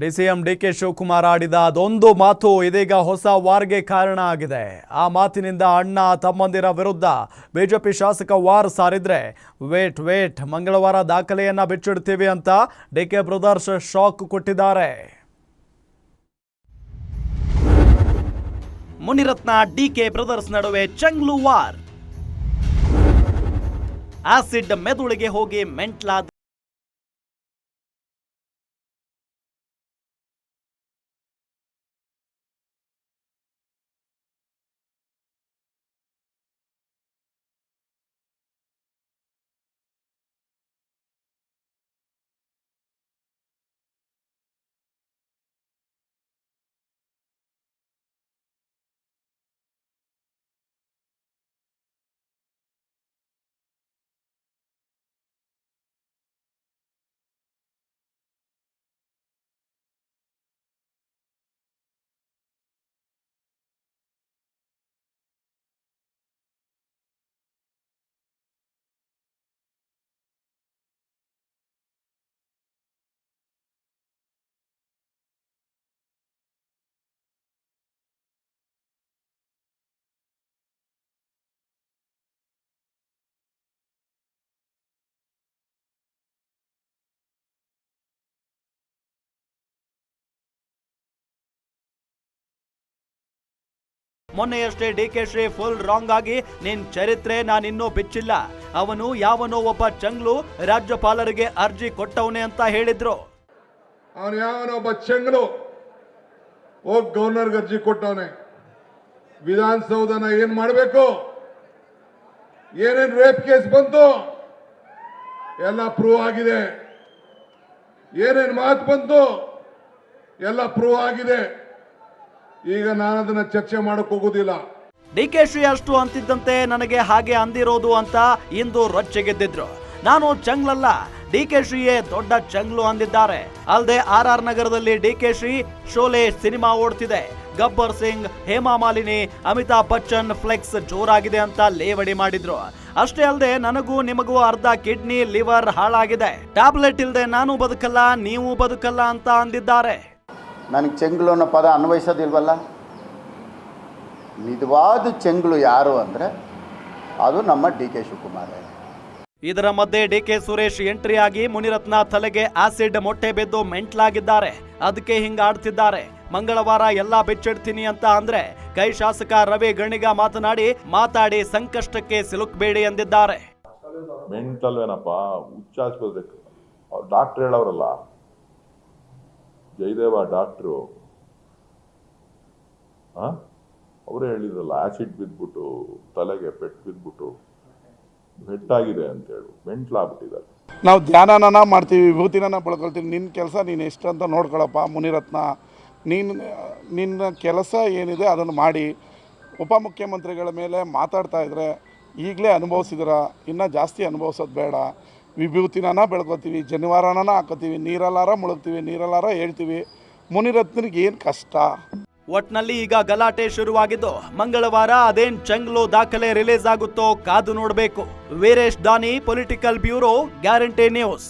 DCM DK Shivakumar ಆಡಿದ ಅದೊಂದು ಮಾತು ಇದೀಗ ಹೊಸ ವಾರ್ಗೆ ಕಾರಣ ಆಗಿದೆ. ಆ ಮಾತಿನಿಂದ ಅಣ್ಣ ತಮ್ಮಂದಿರ ವಿರುದ್ಧ ಬಿಜೆಪಿ ಶಾಸಕ ವಾರ್ ಸಾರಿದ್ರೆ, ವೇಟ್ ವೇಟ್, ಮಂಗಳವಾರ ದಾಖಲೆಯನ್ನ ಬಿಚ್ಚಿಡ್ತೀವಿ ಅಂತ ಡಿಕೆ ಬ್ರದರ್ಸ್ ಶಾಕ್ ಕೊಟ್ಟಿದ್ದಾರೆ. ಮುನಿರತ್ನ ಡಿ ಕೆ ಬ್ರದರ್ಸ್ ನಡುವೆ ಚಂಗ್ಲು ವಾರ್. ಆಸಿಡ್ ಮೆದುಳಿಗೆ ಹೋಗಿ ಮೆಂಟ್ಲಾದ ಮೊನ್ನೆಯಷ್ಟೇ D K Shri full wrong ಆಗಿ ನಿನ್ ಚರಿತ್ರೆ ನಾನಿನ್ನೂ ಬಿಚ್ಚಿಲ್ಲ. ಅವನು ಯಾವನೋ ಒಬ್ಬ ಚಂಗ್ಲು ರಾಜ್ಯಪಾಲರಿಗೆ ಅರ್ಜಿ ಕೊಟ್ಟವನೇ ಅಂತ ಹೇಳಿದ್ರು. ಅವನು ಯಾವನೊಬ್ಬ ಚಂಗ್ಲು ಹೋಗ್ ಗವರ್ನರ್ಗೆ ಅರ್ಜಿ ಕೊಟ್ಟವನೆ. ವಿಧಾನಸೌಧನ ಏನ್ ಮಾಡಬೇಕು? ಏನೇನು ರೇಪ್ ಕೇಸ್ ಬಂತು? ಎಲ್ಲ ಪ್ರೂವ್ ಆಗಿದೆ. ಏನೇನು ಮಾತು ಬಂತು? ಎಲ್ಲ ಪ್ರೂವ್ ಆಗಿದೆ. ಈಗ ನಾನು ಅದನ್ನ ಚರ್ಚೆ ಮಾಡಕ್ ಹೋಗುದಿಲ್ಲ. ಡಿಕೆ ಶ್ರೀ ಅಷ್ಟು ಅಂತಿದ್ದಂತೆ ನನಗೆ ಹಾಗೆ ಅಂದಿರೋದು ಅಂತ ಇಂದು ರೊಚ್ಚೆಗೆದ್ದಿದ್ರು ನಾನು ಚಂಗ್ಲಲ್ಲ, ಡಿಕೆ ಶ್ರೀಯೇ ದೊಡ್ಡ ಚಂಗ್ಲು ಅಂದಿದ್ದಾರೆ. ಅಲ್ಲದೆ ಆರ್ ಆರ್ ನಗರದಲ್ಲಿ ಡಿಕೆ ಶ್ರೀ ಶೋಲೆ ಸಿನಿಮಾ ಓಡ್ತಿದೆ. ಗಬ್ಬರ್ ಸಿಂಗ್, ಹೇಮಾ ಮಾಲಿನಿ, ಅಮಿತಾಬ್ ಬಚ್ಚನ್ ಫ್ಲೆಕ್ಸ್ ಜೋರಾಗಿದೆ ಅಂತ ಲೇವಡಿ ಮಾಡಿದ್ರು. ಅಷ್ಟೇ ಅಲ್ಲದೆ ನನಗೂ ನಿಮಗೂ ಅರ್ಧ ಕಿಡ್ನಿ, ಲಿವರ್ ಹಾಳಾಗಿದೆ. ಟ್ಯಾಬ್ಲೆಟ್ ಇಲ್ಲದೆ ನಾನು ಬದುಕಲ್ಲ, ನೀವು ಬದುಕಲ್ಲ ಅಂತ ಅಂದಿದ್ದಾರೆ. ನನಗೆ ಚೆಂಗ್ಳು ಅನ್ನೋ ಪದ ಅನ್ವಯಿಸೋದಿಲ್ವಲ್ಲ? ನಿಜವಾದ ಚೆಂಗ್ಳು ಯಾರು ಅಂದರೆ ಅದು ನಮ್ಮ ಡಿ ಕೆ ಶಿವಕುಮಾರ್ ಇದರ ಮಧ್ಯೆ ಡಿ ಕೆ ಸುರೇಶ್ ಎಂಟ್ರಿ ಆಗಿ ಮುನಿರತ್ನ ತಲೆಗೆ ಆಸಿಡ್ ಮೊಟ್ಟೆ ಬೆದ್ದು ಮೆಂಟ್ಲಾಗಿದ್ದಾರೆ. ಅದಕ್ಕೆ ಹಿಂಗ ಆಡ್ತಿದ್ದಾರೆ. ಮಂಗಳವಾರ ಎಲ್ಲ ಬೆಚ್ಚಿಡ್ತೀನಿ ಅಂತ ಅಂದ್ರೆ ಕೈ ಶಾಸಕ ರವಿ ಗಣಿಗ ಮಾತನಾಡಿ ಮಾತಾಡಿ ಸಂಕಷ್ಟಕ್ಕೆ ಸಿಲುಕಬೇಡಿ ಎಂದಿದ್ದಾರೆ. ಮೆಂಟಲ್ವೇನಪ್ಪ ಹುಚ್ಚಾಸ್ಪತ್ರೆ ಡಾಕ್ಟರ್ ಡಾಕ್ಟ್ರ್ ಹೇಳೋರಲ್ಲ. ಜಯದೇವ ಡಾಕ್ಟ್ರು. ಅವರೇ ಹೇಳಿದ್ರಲ್ಲ ಆ್ಯಸಿಡ್ ಬಿದ್ಬಿಟ್ಟು, ತಲೆಗೆ ಪೆಟ್ಟು ಬಿದ್ಬಿಟ್ಟು ಪೆಟ್ಟಾಗಿದೆ ಅಂತೇಳಿ ಮೆಂಟ್ಲಾಗ್ಬಿಟ್ಟಿದ್ದಾರೆ ನಾವು ಧ್ಯಾನನ ಮಾಡ್ತೀವಿ ವಿಭೂತಿನ ಬಳ್ಕೊಳ್ತೀವಿ ನಿನ್ನ ಕೆಲಸ ನೀನು ಎಷ್ಟಂತ ನೋಡ್ಕೊಳಪ್ಪ, ಮುನಿರತ್ನ. ನೀನು, ನಿನ್ನ ಕೆಲಸ ಏನಿದೆ ಅದನ್ನು ಮಾಡಿ, ಉಪಮುಖ್ಯಮಂತ್ರಿಗಳ ಮೇಲೆ ಮಾತಾಡ್ತಾ ಇದ್ರೆ ಈಗಲೇ ಅನುಭವಿಸಿದ್ರ, ಇನ್ನೂ ಜಾಸ್ತಿ ಅನುಭವಿಸೋದು ಬೇಡ. ವಿಭೂತಿನ ಬೆಳ್ಕೊತೀವಿ ಜನಿವಾರನ ಹಾಕೋತೀವಿ, ನೀರಲ್ಲಾರ ಮುಳುಗ್ತೀವಿ, ನೀರಲ್ಲಾರ ಹೇಳ್ತೀವಿ ಮುನಿರತ್ನರಿಗೆ ಏನು ಕಷ್ಟ? ಒಟ್ನಲ್ಲಿ ಈಗ ಗಲಾಟೆ ಶುರುವಾಗಿದ್ದು, ಮಂಗಳವಾರ ಅದೇನ್ ಚಂಗ್ಲು ದಾಖಲೆ ರಿಲೀಸ್ ಆಗುತ್ತೋ ಕಾದು ನೋಡಬೇಕು. ವೀರೇಶ್ ದಾನಿ, ಪೊಲಿಟಿಕಲ್ ಬ್ಯೂರೋ, ಗ್ಯಾರಂಟಿ ನ್ಯೂಸ್.